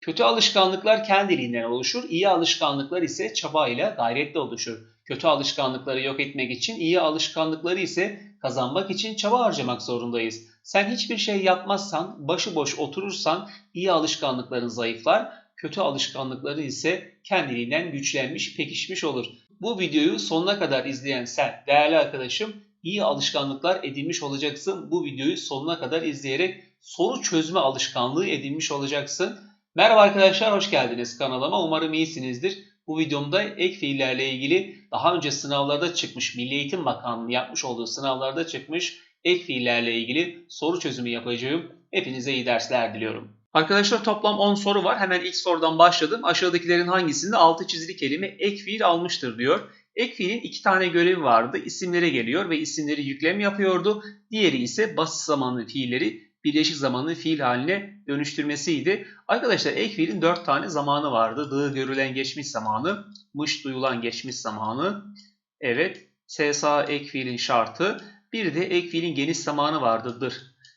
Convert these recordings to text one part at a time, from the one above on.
Kötü alışkanlıklar kendiliğinden oluşur, iyi alışkanlıklar ise çaba ile gayretle oluşur. Kötü alışkanlıkları yok etmek için, iyi alışkanlıkları ise kazanmak için çaba harcamak zorundayız. Sen hiçbir şey yapmazsan, başıboş oturursan iyi alışkanlıkların zayıflar, kötü alışkanlıkların ise kendiliğinden güçlenmiş, pekişmiş olur. Bu videoyu sonuna kadar izleyen sen değerli arkadaşım iyi alışkanlıklar edinmiş olacaksın. Bu videoyu sonuna kadar izleyerek soru çözme alışkanlığı edinmiş olacaksın. Merhaba arkadaşlar hoş geldiniz kanalıma. Umarım iyisinizdir. Bu videomda ek fiillerle ilgili daha önce sınavlarda çıkmış Milli Eğitim Bakanlığı yapmış olduğu sınavlarda çıkmış ek fiillerle ilgili soru çözümü yapacağım. Hepinize iyi dersler diliyorum. Arkadaşlar toplam 10 soru var. Hemen ilk sorudan başladım. Aşağıdakilerin hangisinde altı çizili kelime ek fiil almıştır diyor. Ek fiilin iki tane görevi vardı. İsimlere geliyor ve isimleri yüklem yapıyordu. Diğeri ise basit zamanlı fiilleri birleşik zamanlı fiil haline dönüştürmesiydi. Arkadaşlar ek fiilin 4 tane zamanı vardı. Dı görülen geçmiş zamanı, mış duyulan geçmiş zamanı. Evet, SSA ek fiilin şartı. Bir de ek fiilin geniş zamanı vardı.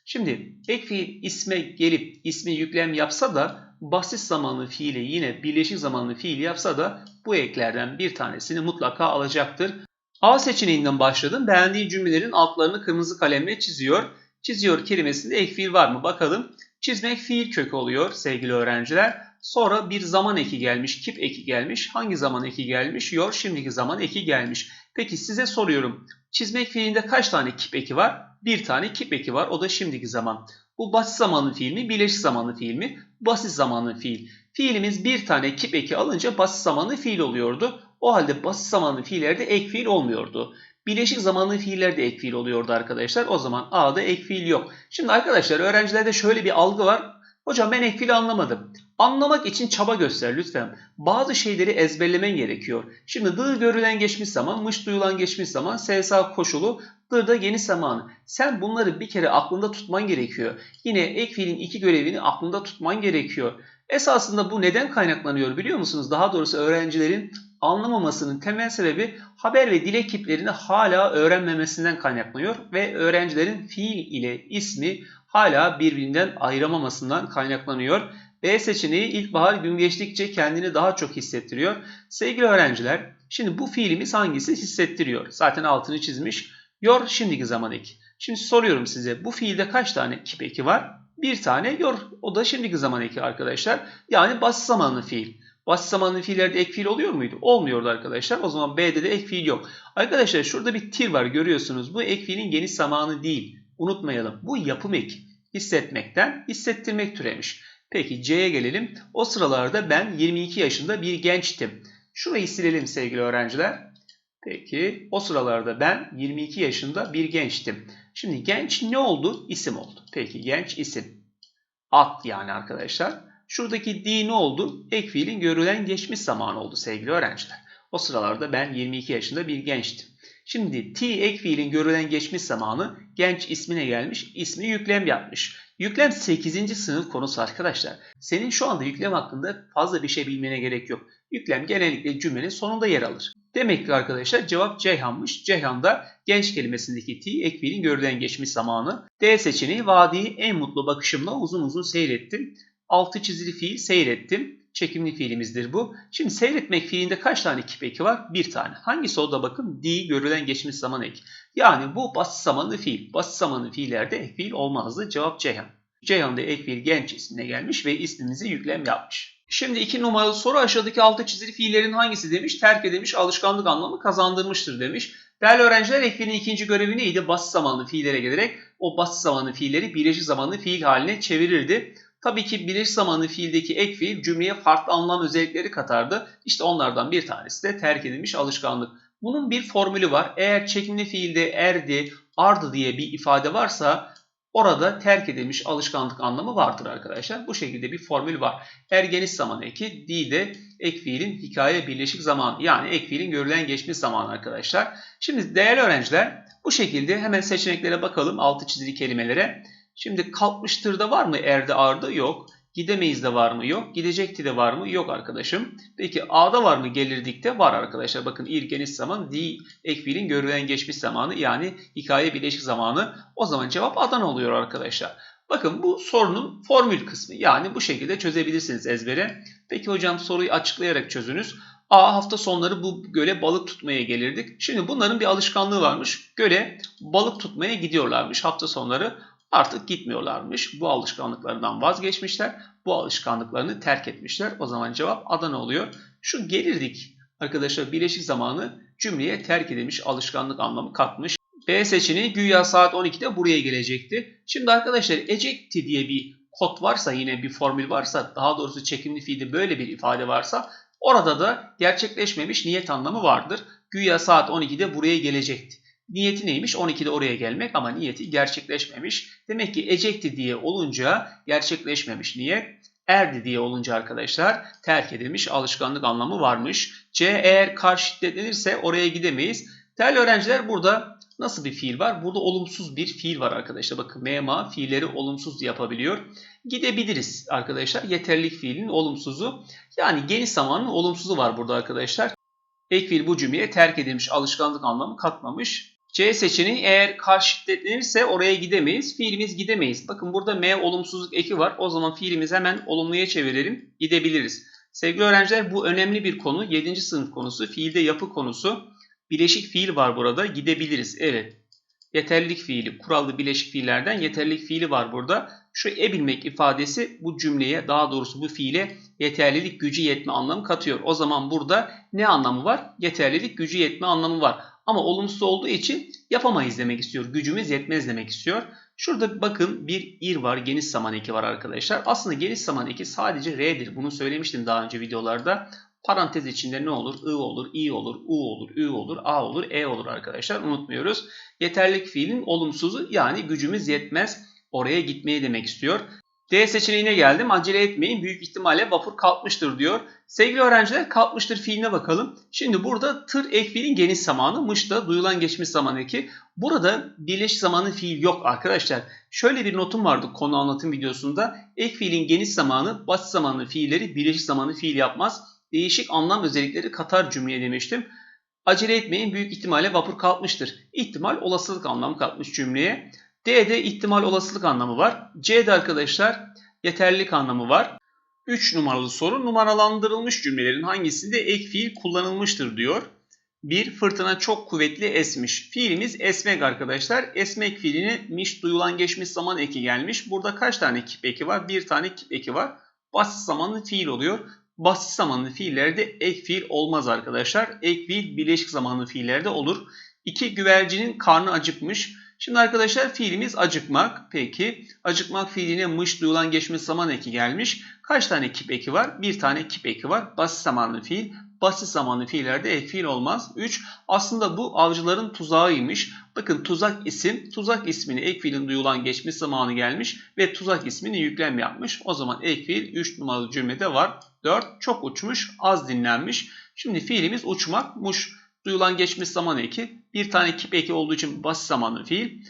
Şimdi ek fiil isme gelip ismi yüklem yapsa da basit zamanlı fiili yine birleşik zamanlı fiil yapsa da bu eklerden bir tanesini mutlaka alacaktır. A seçeneğinden başladım. Beğendiği cümlelerin altlarını kırmızı kalemle çiziyor. Çiziyor kelimesinde ek fiil var mı bakalım. Çizmek fiil kökü oluyor sevgili öğrenciler. Sonra bir zaman eki gelmiş, kip eki gelmiş. Hangi zaman eki gelmiş? Yor şimdiki zaman eki gelmiş. Peki size soruyorum. Çizmek fiilinde kaç tane kip eki var? Bir tane kip eki var. O da şimdiki zaman. Bu basit zamanlı fiil mi? Birleşik zamanlı fiil mi? Basit zamanlı fiil. Fiilimiz bir tane kip eki alınca basit zamanlı fiil oluyordu. O halde basit zamanlı fiillerde ek fiil olmuyordu. Birleşik zamanlı fiillerde ek fiil oluyordu arkadaşlar. O zaman A'da ek yok. Şimdi arkadaşlar öğrencilerde şöyle bir algı var. Hocam ben ek anlamadım. Anlamak için çaba göster lütfen. Bazı şeyleri ezberlemen gerekiyor. Şimdi dı görülen geçmiş zaman, mış duyulan geçmiş zaman, SSA koşulu, dır da geniş zamanı. Sen bunları bir kere aklında tutman gerekiyor. Yine ek iki görevini aklında tutman gerekiyor. Esasında bu neden kaynaklanıyor biliyor musunuz? Daha doğrusu öğrencilerin anlamamasının temel sebebi haber ve dil ekiplerini hala öğrenmemesinden kaynaklanıyor ve öğrencilerin fiil ile ismi hala birbirinden ayıramamasından kaynaklanıyor. B seçeneği ilkbahar gün geçtikçe kendini daha çok hissettiriyor. Sevgili öğrenciler, şimdi bu fiilimiz hangisi hissettiriyor? Zaten altını çizmiş. Yor şimdiki zaman eki. Şimdi soruyorum size bu fiilde kaç tane kip eki var? Bir tane yor. O da şimdiki zaman eki arkadaşlar. Yani basit zamanlı fiil. Basit zamanlı fiillerde ek fiil oluyor muydu? Olmuyordu arkadaşlar. O zaman B'de de ek fiil yok. Arkadaşlar şurada bir tir var görüyorsunuz. Bu ek fiilin geniş zamanı değil. Unutmayalım. Bu yapım eki. Hissetmekten hissettirmek türemiş. Peki C'ye gelelim. O sıralarda ben 22 yaşında bir gençtim. Şurayı silelim sevgili öğrenciler. Peki o sıralarda ben 22 yaşında bir gençtim. Şimdi genç ne oldu? İsim oldu. Peki genç isim. At yani arkadaşlar. Şuradaki D ne oldu? Ek fiilin görülen geçmiş zamanı oldu sevgili öğrenciler. O sıralarda ben 22 yaşında bir gençtim. Şimdi T ek fiilin görülen geçmiş zamanı genç ismine gelmiş, ismi yüklem yapmış. Yüklem 8. sınıf konusu arkadaşlar. Senin şu anda yüklem hakkında fazla bir şey bilmene gerek yok. Yüklem genellikle cümlenin sonunda yer alır. Demek ki arkadaşlar cevap Ceyhan'mış. Ceyhan'da genç kelimesindeki T ek fiilin görülen geçmiş zamanı. D seçeneği vadiyi en mutlu bakışımla uzun uzun seyrettim. Altı çizili fiil seyrettim. Çekimli fiilimizdir bu. Şimdi seyretmek fiilinde kaç tane kip eki var? Bir tane. Hangisi o da bakın D görülen geçmiş zaman eki. Yani bu basit zamanlı fiil. Basit zamanlı fiillerde ek fiil olmazdı. Cevap Ceyhan. Ceyhan'da ek fiil genç ismine gelmiş ve ismimizi yüklem yapmış. Şimdi iki numaralı soru aşağıdaki altı çizili fiillerin hangisi demiş? Terk edilmiş alışkanlık anlamı kazandırmıştır demiş. Değerli öğrenciler ek fiilin ikinci görevi neydi? Basit zamanlı fiillere gelerek o basit zamanlı fiilleri birleşik zamanlı fiil haline çevirirdi. Tabii ki bileş zamanlı fiildeki ek fiil cümleye farklı anlam özellikleri katardı. İşte onlardan bir tanesi de terk edilmiş alışkanlık. Bunun bir formülü var. Eğer çekimli fiilde erdi, ardı diye bir ifade varsa orada terk edilmiş alışkanlık anlamı vardır arkadaşlar. Bu şekilde bir formül var. Er geniş zaman eki, di de ek fiilin hikaye birleşik zaman yani ek fiilin görülen geçmiş zaman arkadaşlar. Şimdi değerli öğrenciler bu şekilde hemen seçeneklere bakalım altı çizili kelimelere. Şimdi kalkmıştır da var mı erde ardı? Yok. Gidemeyiz de var mı? Yok. Gidecekti de var mı? Yok arkadaşım. Peki A'da var mı gelirdikte? Var arkadaşlar. Bakın ir geniş zaman D ek fiilin görülen geçmiş zamanı yani hikaye bileşik zamanı. O zaman cevap Adana oluyor arkadaşlar. Bakın bu sorunun formül kısmı. Yani bu şekilde çözebilirsiniz ezbere. Peki hocam soruyu açıklayarak çözünüz. A hafta sonları bu göle balık tutmaya gelirdik. Şimdi bunların bir alışkanlığı varmış. Göle balık tutmaya gidiyorlarmış hafta sonları. Artık gitmiyorlarmış. Bu alışkanlıklarından vazgeçmişler. Bu alışkanlıklarını terk etmişler. O zaman cevap Adana oluyor. Şu gelirdik arkadaşlar bileşik zamanı cümleye terk edilmiş alışkanlık anlamı katmış. B seçeneği güya saat 12'de buraya gelecekti. Şimdi arkadaşlar ejecti diye bir kod varsa yine bir formül varsa daha doğrusu çekimli fiilde böyle bir ifade varsa orada da gerçekleşmemiş niyet anlamı vardır. Güya saat 12'de buraya gelecekti. Niyeti neymiş? 12'de oraya gelmek ama niyeti gerçekleşmemiş. Demek ki ejecti diye olunca gerçekleşmemiş niyet. Erdi diye olunca arkadaşlar terk edilmiş alışkanlık anlamı varmış. C eğer karşıtlenirse oraya gidemeyiz. Değerli öğrenciler burada nasıl bir fiil var? Burada olumsuz bir fiil var arkadaşlar. Bakın mema fiilleri olumsuz yapabiliyor. Gidebiliriz arkadaşlar. Yeterlilik fiilinin olumsuzu. Yani geniş zamanın olumsuzu var burada arkadaşlar. Ek fiil bu cümleye terk edilmiş alışkanlık anlamı katmamış. C seçeneği eğer karşıtlenirse oraya gidemeyiz. Fiilimiz gidemeyiz. Bakın burada M olumsuzluk eki var. O zaman fiilimizi hemen olumluya çevirelim. Gidebiliriz. Sevgili öğrenciler bu önemli bir konu. 7. sınıf konusu. Fiilde yapı konusu. Bileşik fiil var burada. Gidebiliriz. Evet. Yeterlilik fiili. Kurallı bileşik fiillerden yeterlilik fiili var burada. Şu ebilmek ifadesi bu cümleye daha doğrusu bu fiile yeterlilik gücü yetme anlamı katıyor. O zaman burada ne anlamı var? Yeterlilik gücü yetme anlamı var. Ama olumsuz olduğu için yapamayız demek istiyor. Gücümüz yetmez demek istiyor. Şurada bakın bir ir var. Geniş zaman eki var arkadaşlar. Aslında geniş zaman eki sadece R'dir. Bunu söylemiştim daha önce videolarda. Parantez içinde ne olur? I olur, i olur, u olur, ü olur, a olur, e olur arkadaşlar. Unutmuyoruz. Yeterlik fiilin olumsuzu yani gücümüz yetmez oraya gitmeyi demek istiyor. D seçeneğine geldim. Acele etmeyin. Büyük ihtimalle vapur kalkmıştır diyor. Sevgili öğrenciler kalkmıştır fiiline bakalım. Şimdi burada tır ek fiilin geniş zamanı. Mış da duyulan geçmiş zaman eki. Burada birleşik zamanı fiil yok arkadaşlar. Şöyle bir notum vardı konu anlatım videosunda. Ek fiilin geniş zamanı basit zamanlı fiilleri birleşik zamanı fiil yapmaz. Değişik anlam özellikleri katar cümleye demiştim. Acele etmeyin büyük ihtimalle vapur kalkmıştır. İhtimal olasılık anlamı katmış cümleye. D'de ihtimal olasılık anlamı var. C'de arkadaşlar yeterlilik anlamı var. 3 numaralı soru numaralandırılmış cümlelerin hangisinde ek fiil kullanılmıştır diyor. Bir fırtına çok kuvvetli esmiş. Fiilimiz esmek arkadaşlar. Esmek fiilini miş duyulan geçmiş zaman eki gelmiş. Burada kaç tane kip eki var? Bir tane kip eki var. Basit zamanlı fiil oluyor. Basit zamanlı fiillerde ek fiil olmaz arkadaşlar. Ek fiil bileşik zamanlı fiillerde olur. İki güvercinin karnı acıkmış. Şimdi arkadaşlar fiilimiz acıkmak. Peki acıkmak fiiline mış duyulan geçmiş zaman eki gelmiş. Kaç tane kip eki var? Bir tane kip eki var. Basit zamanlı fiil. Basit zamanlı fiillerde ek fiil olmaz. 3. Aslında bu avcıların tuzağıymış. Bakın tuzak isim. Tuzak ismini ek fiilin duyulan geçmiş zamanı gelmiş ve tuzak ismini yüklem yapmış. O zaman ek fiil 3 numaralı cümlede var. 4. Çok uçmuş, az dinlenmiş. Şimdi fiilimiz uçmakmuş. Duyulan geçmiş zaman eki. Bir tane kip eki olduğu için basit zamanlı fiil.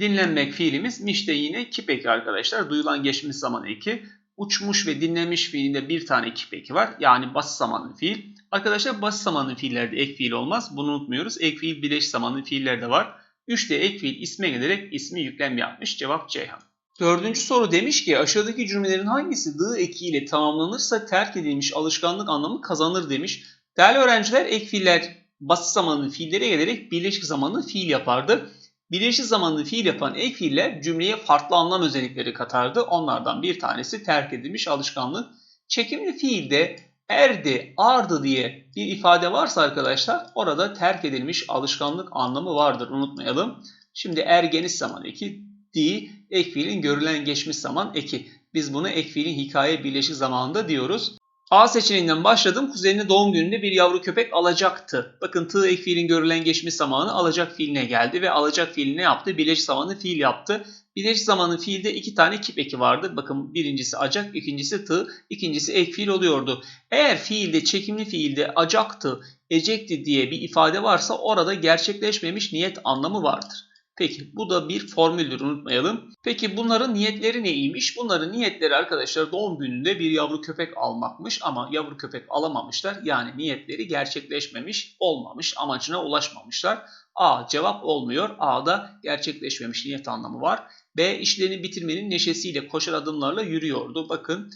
Dinlenmek fiilimiz miş de yine kip eki arkadaşlar. Duyulan geçmiş zaman eki. Uçmuş ve dinlenmiş fiilinde bir tane kip eki var. Yani basit zamanlı fiil. Arkadaşlar basit zamanlı fiillerde ek fiil olmaz. Bunu unutmuyoruz. Ek fiil bileş zamanlı fiillerde var. 3 de ek fiil isme gelerek ismi yüklem yapmış. Cevap Ceyhan. Dördüncü soru demiş ki aşağıdaki cümlelerin hangisi dı ekiyle tamamlanırsa terk edilmiş alışkanlık anlamı kazanır demiş. Değerli öğrenciler ek fiiller basit zamanlı fiillere gelerek birleşik zamanlı fiil yapardı. Birleşik zamanlı fiil yapan ek fiiller cümleye farklı anlam özellikleri katardı. Onlardan bir tanesi terk edilmiş alışkanlık. Çekimli fiilde erdi, ardı diye bir ifade varsa arkadaşlar orada terk edilmiş alışkanlık anlamı vardır unutmayalım. Şimdi er geniş zaman eki, di ek fiilin görülen geçmiş zaman eki. Biz bunu ek fiilin hikaye birleşik zamanında diyoruz. A seçeneğinden başladım. Kuzenine doğum gününde bir yavru köpek alacaktı. Bakın tığ ek fiilin görülen geçmiş zamanı alacak fiiline geldi ve alacak fiili ne yaptı? Bileş zamanı fiil yaptı. Bileş zamanı fiilde iki tane kip eki vardı. Bakın birincisi acak, ikincisi tığ, ikincisi ek fiil oluyordu. Eğer fiilde çekimli fiilde acaktı, ecekti diye bir ifade varsa orada gerçekleşmemiş niyet anlamı vardır. Peki bu da bir formüldür unutmayalım. Peki bunların niyetleri neymiş? Bunların niyetleri arkadaşlar doğum gününde bir yavru köpek almakmış ama yavru köpek alamamışlar. Yani niyetleri gerçekleşmemiş, olmamış, amacına ulaşmamışlar. A cevap olmuyor. A'da gerçekleşmemiş niyet anlamı var. B işlerini bitirmenin neşesiyle koşar adımlarla yürüyordu. Bakın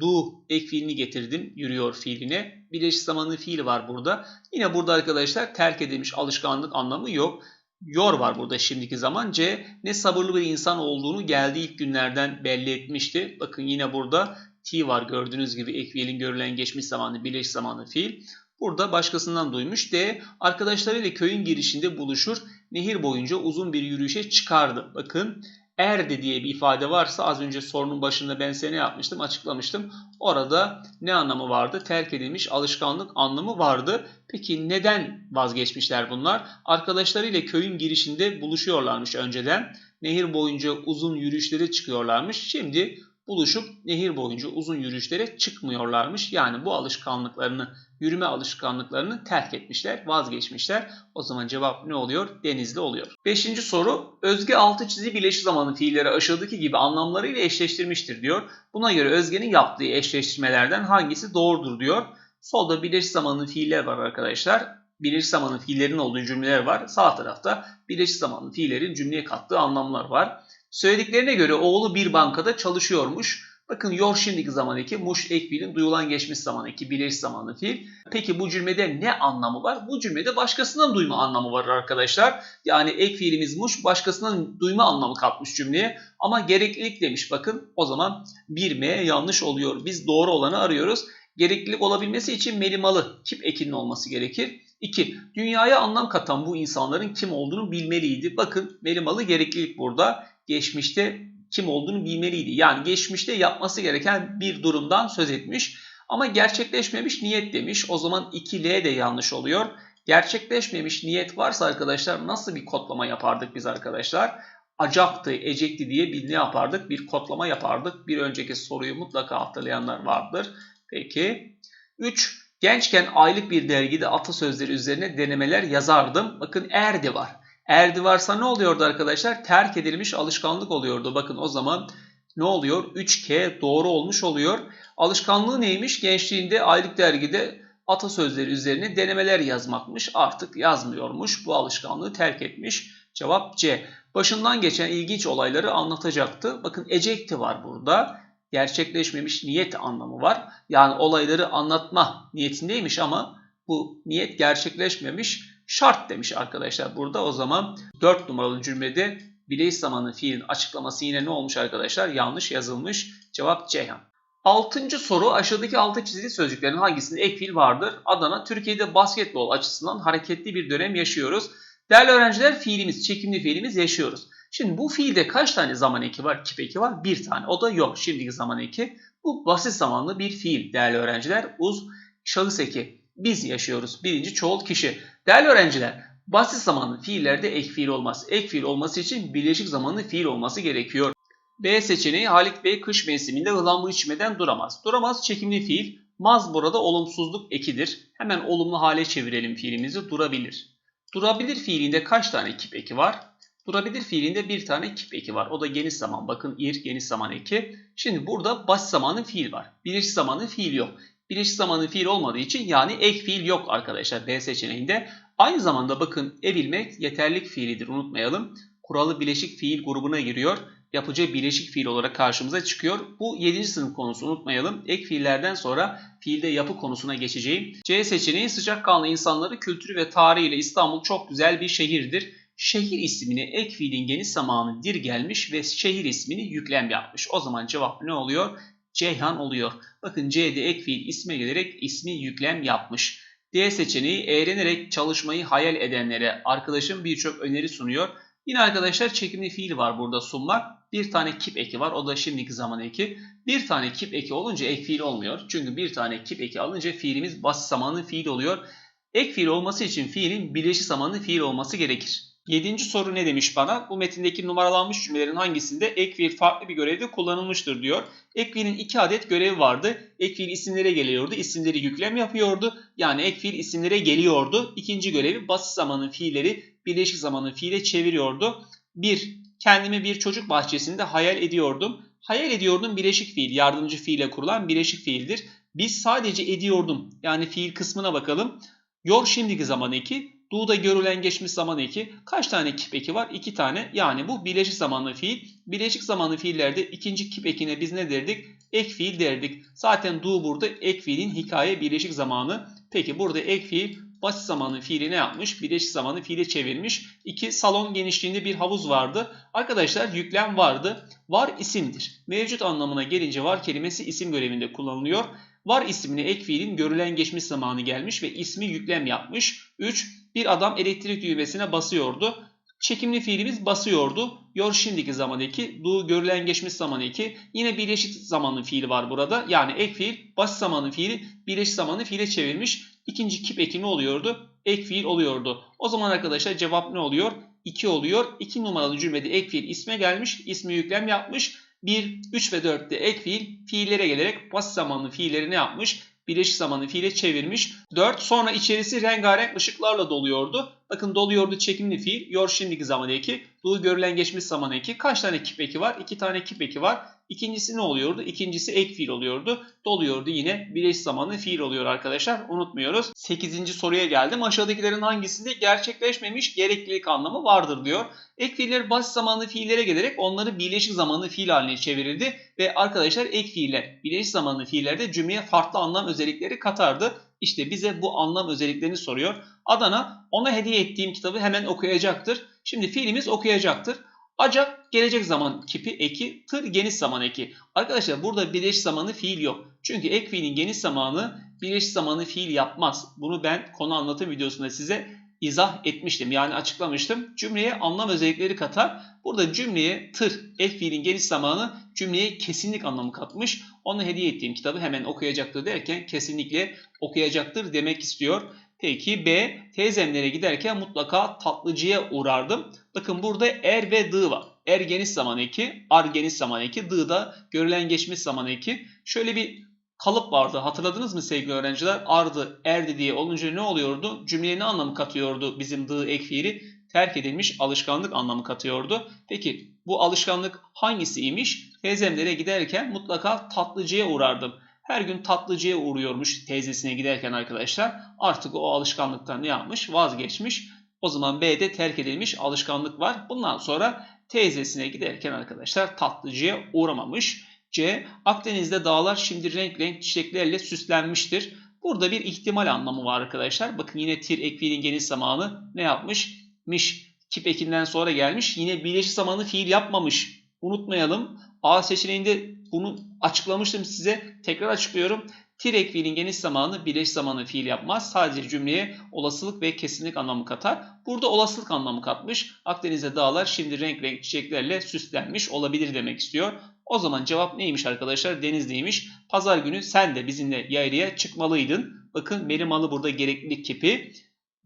do ek fiilini getirdim yürüyor fiiline. Birleşik zamanlı fiil var burada. Yine burada arkadaşlar terk edilmiş alışkanlık anlamı yok. Yor var burada şimdiki zaman. C ne sabırlı bir insan olduğunu geldiği ilk günlerden belli etmişti. Bakın yine burada T var gördüğünüz gibi ek fiilin görülen geçmiş zamanlı birleşik zamanlı fiil. Burada başkasından duymuş. D. Arkadaşlarıyla köyün girişinde buluşur. Nehir boyunca uzun bir yürüyüşe çıkardı. Bakın erdi diye bir ifade varsa az önce sorunun başında ben size ne yapmıştım açıklamıştım. Orada ne anlamı vardı? Terk edilmiş alışkanlık anlamı vardı. Peki neden vazgeçmişler bunlar? Arkadaşlarıyla köyün girişinde buluşuyorlarmış önceden. Nehir boyunca uzun yürüyüşlere çıkıyorlarmış. Şimdi buluşup nehir boyunca uzun yürüyüşlere çıkmıyorlarmış. Yani bu alışkanlıklarını, yürüme alışkanlıklarını terk etmişler, vazgeçmişler. O zaman cevap ne oluyor? Denizli oluyor. Beşinci soru. Özge altı çizgi birleşik zamanlı fiilleri aşağıdaki gibi anlamlarıyla eşleştirmiştir diyor. Buna göre Özge'nin yaptığı eşleştirmelerden hangisi doğrudur diyor. Solda birleşik zamanlı fiiller var arkadaşlar. Birleşik zamanlı fiillerin olduğu cümleler var. Sağ tarafta birleşik zamanlı fiillerin cümleye kattığı anlamlar var. Söylediklerine göre oğlu bir bankada çalışıyormuş. Bakın yor şimdiki zaman eki, muş ek duyulan geçmiş zaman eki, birleşik zamanlı fiil. Peki bu cümlede ne anlamı var? Bu cümlede başkasından duyma anlamı var arkadaşlar. Yani ek fiilimiz muş, başkasından duyma anlamı katmış cümleye. Ama gereklilik demiş bakın. O zaman 1M yanlış oluyor. Biz doğru olanı arıyoruz. Gereklilik olabilmesi için melimalı kip ekinin olması gerekir. 2. Dünyaya anlam katan bu insanların kim olduğunu bilmeliydi. Bakın melimalı gereklilik burada. Geçmişte kim olduğunu bilmeliydi. Yani geçmişte yapması gereken bir durumdan söz etmiş. Ama gerçekleşmemiş niyet demiş. O zaman 2L de yanlış oluyor. Gerçekleşmemiş niyet varsa arkadaşlar nasıl bir kodlama yapardık biz arkadaşlar? Acaktı, ecekti diye bir ne yapardık? Bir kodlama yapardık. Bir önceki soruyu mutlaka hatırlayanlar vardır. Peki. 3. Gençken aylık bir dergide atasözleri üzerine denemeler yazardım. Bakın erdi var. Erdi varsa ne oluyordu arkadaşlar? Terk edilmiş alışkanlık oluyordu. Bakın o zaman ne oluyor? 3K doğru olmuş oluyor. Alışkanlığı neymiş? Gençliğinde aylık dergide atasözleri üzerine denemeler yazmakmış. Artık yazmıyormuş. Bu alışkanlığı terk etmiş. Cevap C. Başından geçen ilginç olayları anlatacaktı. Bakın ejecti var burada. Gerçekleşmemiş niyet anlamı var. Yani olayları anlatma niyetindeymiş ama bu niyet gerçekleşmemiş şart demiş arkadaşlar burada. O zaman 4 numaralı cümlede bileş zamanı fiilin açıklaması yine ne olmuş arkadaşlar? Yanlış yazılmış. Cevap Ceyhan. Altıncı soru aşağıdaki altı çizili sözcüklerin hangisinde ek fiil vardır? Adana Türkiye'de basketbol açısından hareketli bir dönem yaşıyoruz. Değerli öğrenciler fiilimiz, çekimli fiilimiz yaşıyoruz. Şimdi bu fiilde kaç tane zaman eki var, kip eki var? Bir tane. O da yok. Şimdiki zaman eki. Bu basit zamanlı bir fiil değerli öğrenciler. Uz şahıs eki. Biz yaşıyoruz. Birinci çoğul kişi. Değerli öğrenciler, basit zamanlı fiillerde ek fiil olmaz. Ek fiil olması için birleşik zamanlı fiil olması gerekiyor. B seçeneği Halit Bey kış mevsiminde ıhlamur içmeden duramaz. Duramaz çekimli fiil. Maz burada olumsuzluk ekidir. Hemen olumlu hale çevirelim fiilimizi durabilir. Durabilir fiilinde kaç tane kip eki var? Durabilir fiilinde bir tane kip eki var. O da geniş zaman. Bakın ir geniş zaman eki. Şimdi burada baş zamanı fiil var. Birleşik zamanı fiil yok. Birleşik zamanı fiil olmadığı için yani ek fiil yok arkadaşlar B seçeneğinde. Aynı zamanda bakın evilmek yeterlik fiilidir unutmayalım. Kuralı bileşik fiil grubuna giriyor. Yapıcı bileşik fiil olarak karşımıza çıkıyor. Bu 7. sınıf konusu unutmayalım. Ek fiillerden sonra fiilde yapı konusuna geçeceğim. C seçeneği sıcakkanlı insanları kültürü ve tarihiyle İstanbul çok güzel bir şehirdir. Şehir ismini ek fiilin geniş zamanı dir gelmiş ve şehir ismini yüklem yapmış. O zaman cevap ne oluyor? Ceyhan oluyor. Bakın C'de ek fiil isme gelerek ismi yüklem yapmış. D seçeneği eğlenerek çalışmayı hayal edenlere arkadaşım birçok öneri sunuyor. Yine arkadaşlar çekimli fiil var burada sunmak. Bir tane kip eki var. O da şimdiki zaman eki. Bir tane kip eki olunca ek fiil olmuyor. Çünkü bir tane kip eki alınca fiilimiz basit zamanlı fiil oluyor. Ek fiil olması için fiilin bileşik zamanlı fiil olması gerekir. Yedinci soru ne demiş bana? Bu metindeki numaralanmış cümlelerin hangisinde ek farklı bir görevde kullanılmıştır diyor. Ek iki adet görevi vardı. Ek isimlere geliyordu. isimleri yüklem yapıyordu. Yani ek isimlere geliyordu. İkinci görevi basit zamanın fiilleri birleşik zamanın fiile çeviriyordu. Bir, kendimi bir çocuk bahçesinde hayal ediyordum. Hayal ediyordum bileşik fiil, yardımcı fiile kurulan bileşik fiildir. Biz sadece ediyordum. Yani fiil kısmına bakalım. Yor şimdiki zaman eki, Do'da görülen geçmiş zaman eki. Kaç tane kip eki var? 2 tane. Yani bu bileşik zamanlı fiil. Bileşik zamanlı fiillerde ikinci kip ekine biz ne derdik? Ek fiil derdik. Zaten do burada ek fiilin hikaye bileşik zamanı. Peki burada ek fiil basit zamanlı fiili ne yapmış? Bileşik zamanlı fiile çevirmiş. İki salon genişliğinde bir havuz vardı. Arkadaşlar yüklem vardı. Var isimdir. Mevcut anlamına gelince var kelimesi isim görevinde kullanılıyor. Var ismine ek fiilin görülen geçmiş zamanı gelmiş ve ismi yüklem yapmış. 3. Bir adam elektrik düğmesine basıyordu. Çekimli fiilimiz basıyordu. Yor şimdiki zaman eki. Do görülen geçmiş zaman eki. Yine birleşik zamanlı fiili var burada. Yani ek fiil basit zamanlı fiili birleşik zamanlı fiile çevirmiş. İkinci kip eki ne oluyordu? Ek fiil oluyordu. O zaman arkadaşlar cevap ne oluyor? 2 oluyor. 2 numaralı cümlede ek fiil isme gelmiş. ismi yüklem yapmış. 1, 3 ve 4'te ek fiil fiillere gelerek basit zamanlı fiilleri ne yapmış? Birleşik zamanlı fiile çevirmiş. 4 sonra içerisi rengarenk ışıklarla doluyordu. Bakın doluyordu çekimli fiil. Yor şimdiki zaman eki. Do görülen geçmiş zaman eki. Kaç tane kip eki var? 2 tane kip eki var. İkincisi ne oluyordu? İkincisi ek fiil oluyordu. Doluyordu yine birleşik zamanlı fiil oluyor arkadaşlar. Unutmuyoruz. 8. soruya geldim. Aşağıdakilerin hangisinde gerçekleşmemiş gereklilik anlamı vardır diyor. Ek fiiller basit zamanlı fiillere gelerek onları birleşik zamanlı fiil haline çevirirdi. Ve arkadaşlar ek fiiller birleşik zamanlı fiillerde cümleye farklı anlam özellikleri katardı. İşte bize bu anlam özelliklerini soruyor. Adana ona hediye ettiğim kitabı hemen okuyacaktır. Şimdi fiilimiz okuyacaktır. Acak gelecek zaman kipi eki, tır geniş zaman eki. Arkadaşlar burada birleşik zamanı fiil yok. Çünkü ek fiilin geniş zamanı birleşik zamanı fiil yapmaz. Bunu ben konu anlatım videosunda size izah etmiştim. Yani açıklamıştım. Cümleye anlam özellikleri katar. Burada cümleye tır, ek fiilin geniş zamanı cümleye kesinlik anlamı katmış. Ona hediye ettiğim kitabı hemen okuyacaktır derken kesinlikle okuyacaktır demek istiyor. Peki B. Teyzemlere giderken mutlaka tatlıcıya uğrardım. Bakın burada er ve dı var. Er geniş zaman eki, ar geniş zaman eki, dı da görülen geçmiş zaman eki. Şöyle bir kalıp vardı. Hatırladınız mı sevgili öğrenciler? Ardı, erdi diye olunca ne oluyordu? Cümleye ne anlamı katıyordu bizim dı ek fiili? Terk edilmiş alışkanlık anlamı katıyordu. Peki bu alışkanlık hangisiymiş? Teyzemlere giderken mutlaka tatlıcıya uğrardım. Her gün tatlıcıya uğruyormuş teyzesine giderken arkadaşlar. Artık o alışkanlıktan ne yapmış? Vazgeçmiş. O zaman B'de terk edilmiş alışkanlık var. Bundan sonra teyzesine giderken arkadaşlar tatlıcıya uğramamış. C. Akdeniz'de dağlar şimdi renk renk çiçeklerle süslenmiştir. Burada bir ihtimal anlamı var arkadaşlar. Bakın yine tir ek fiilin geniş zamanı ne yapmış? Miş. Kip ekinden sonra gelmiş. Yine birleşik zamanı fiil yapmamış. Unutmayalım. A seçeneğinde bunu açıklamıştım size. Tekrar açıklıyorum. Tir ek fiilin geniş zamanı birleşik zamanı fiil yapmaz. Sadece cümleye olasılık ve kesinlik anlamı katar. Burada olasılık anlamı katmış. Akdeniz'de dağlar şimdi renk renk çiçeklerle süslenmiş olabilir demek istiyor. O zaman cevap neymiş arkadaşlar? Denizliymiş. Pazar günü sen de bizimle yaylaya çıkmalıydın. Bakın Merimalı burada gereklilik kipi.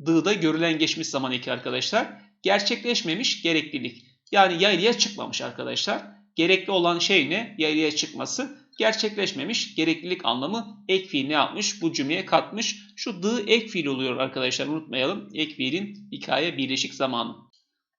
Dığ'da görülen geçmiş zaman eki arkadaşlar. Gerçekleşmemiş gereklilik. Yani yaylaya çıkmamış arkadaşlar. Gerekli olan şey ne? Yaylaya çıkması. Gerçekleşmemiş gereklilik anlamı ek fiil ne yapmış? Bu cümleye katmış. Şu dı ek fiil oluyor arkadaşlar unutmayalım. Ek fiilin hikaye birleşik zamanı.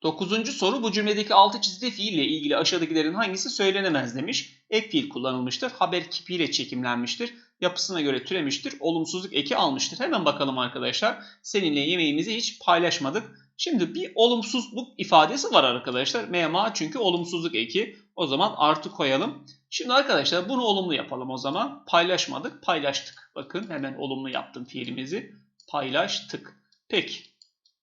Dokuzuncu soru bu cümledeki altı çizili fiille ilgili aşağıdakilerin hangisi söylenemez demiş. Ek fiil kullanılmıştır. Haber kipiyle çekimlenmiştir. Yapısına göre türemiştir. Olumsuzluk eki almıştır. Hemen bakalım arkadaşlar. Seninle yemeğimizi hiç paylaşmadık. Şimdi bir olumsuzluk ifadesi var arkadaşlar. Mema çünkü olumsuzluk eki. O zaman artı koyalım. Şimdi arkadaşlar bunu olumlu yapalım o zaman. Paylaşmadık, paylaştık. Bakın hemen olumlu yaptım fiilimizi. Paylaştık. Peki.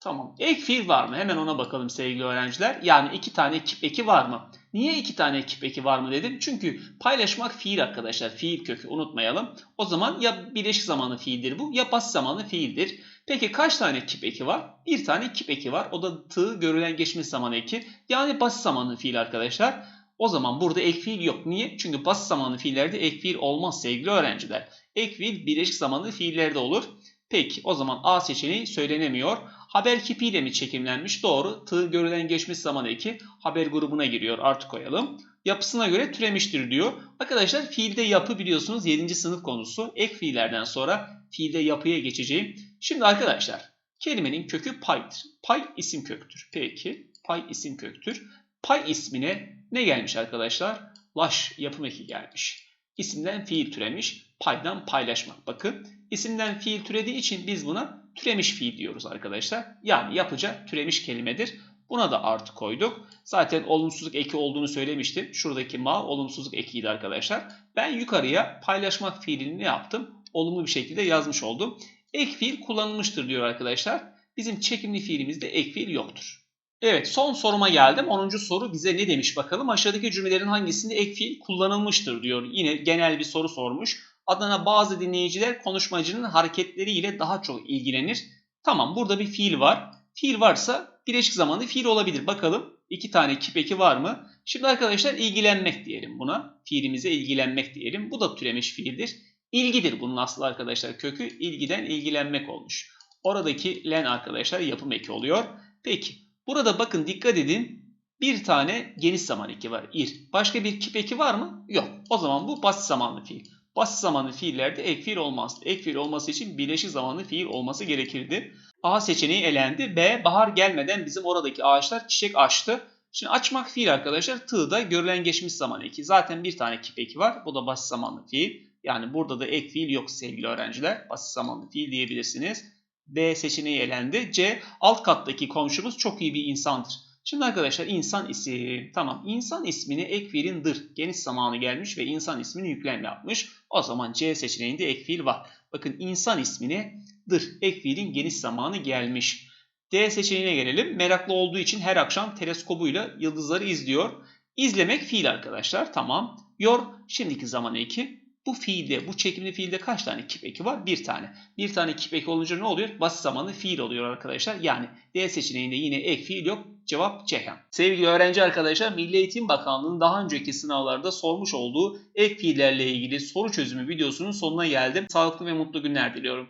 Tamam. Ek fiil var mı? Hemen ona bakalım sevgili öğrenciler. Yani iki tane ekip eki var mı? Niye iki tane ekip eki var mı dedim? Çünkü paylaşmak fiil arkadaşlar. Fiil kökü unutmayalım. O zaman ya birleşik zamanı fiildir bu ya basit zamanı fiildir. Peki kaç tane kip eki var? Bir tane kip eki var. O da tığ görülen geçmiş zaman eki. Yani basit zamanlı fiil arkadaşlar. O zaman burada ek fiil yok. Niye? Çünkü basit zamanlı fiillerde ek fiil olmaz sevgili öğrenciler. Ek fiil birleşik zamanlı fiillerde olur. Peki o zaman A seçeneği söylenemiyor. Haber kipiyle mi çekimlenmiş? Doğru. Tığ görülen geçmiş zaman eki haber grubuna giriyor. Artı koyalım. Yapısına göre türemiştir diyor. Arkadaşlar fiilde yapı biliyorsunuz 7. sınıf konusu. Ek fiillerden sonra fiilde yapıya geçeceğim. Şimdi arkadaşlar kelimenin kökü paydır. Pay isim köktür. Peki pay isim köktür. Pay ismine ne gelmiş arkadaşlar? Laş yapım eki gelmiş. İsimden fiil türemiş. Paydan paylaşmak. Bakın isimden fiil türediği için biz buna türemiş fiil diyoruz arkadaşlar. Yani yapacak türemiş kelimedir. Buna da artı koyduk. Zaten olumsuzluk eki olduğunu söylemiştim. Şuradaki ma olumsuzluk ekiydi arkadaşlar. Ben yukarıya paylaşmak fiilini yaptım? Olumlu bir şekilde yazmış oldum. Ek fiil kullanılmıştır diyor arkadaşlar. Bizim çekimli fiilimizde ek fiil yoktur. Evet son soruma geldim. 10. soru bize ne demiş bakalım. Aşağıdaki cümlelerin hangisinde ek fiil kullanılmıştır diyor. Yine genel bir soru sormuş. Adana bazı dinleyiciler konuşmacının hareketleriyle daha çok ilgilenir. Tamam burada bir fiil var. Fiil varsa bileşik zamanlı fiil olabilir. Bakalım iki tane kipeki var mı? Şimdi arkadaşlar ilgilenmek diyelim buna. Fiilimize ilgilenmek diyelim. Bu da türemiş fiildir. İlgidir bunun aslı arkadaşlar. Kökü ilgiden ilgilenmek olmuş. Oradaki len arkadaşlar yapım eki oluyor. Peki burada bakın dikkat edin. Bir tane geniş zaman eki var. ir. Başka bir kip eki var mı? Yok. O zaman bu basit zamanlı fiil. Basit zamanlı fiillerde ek fiil olmaz. Ek fiil olması için birleşik zamanlı fiil olması gerekirdi. A seçeneği elendi. B bahar gelmeden bizim oradaki ağaçlar çiçek açtı. Şimdi açmak fiil arkadaşlar. Tığda görülen geçmiş zaman eki. Zaten bir tane kip eki var. Bu da basit zamanlı fiil. Yani burada da ek fiil yok sevgili öğrenciler. Basit zamanlı fiil diyebilirsiniz. B seçeneği elendi. C alt kattaki komşumuz çok iyi bir insandır. Şimdi arkadaşlar insan isim. Tamam insan ismini ek fiilin dır. Geniş zamanı gelmiş ve insan ismini yüklem yapmış. O zaman C seçeneğinde ek fiil var. Bakın insan ismini dır. Ek fiilin geniş zamanı gelmiş. D seçeneğine gelelim. Meraklı olduğu için her akşam teleskobuyla yıldızları izliyor. İzlemek fiil arkadaşlar. Tamam. Yor şimdiki zaman eki. Bu fiilde, bu çekimli fiilde kaç tane kip eki var? Bir tane. Bir tane kip eki olunca ne oluyor? Basit zamanlı fiil oluyor arkadaşlar. Yani D seçeneğinde yine ek fiil yok. Cevap Ceyhan. Sevgili öğrenci arkadaşlar Milli Eğitim Bakanlığı'nın daha önceki sınavlarda sormuş olduğu ek fiillerle ilgili soru çözümü videosunun sonuna geldim. Sağlıklı ve mutlu günler diliyorum.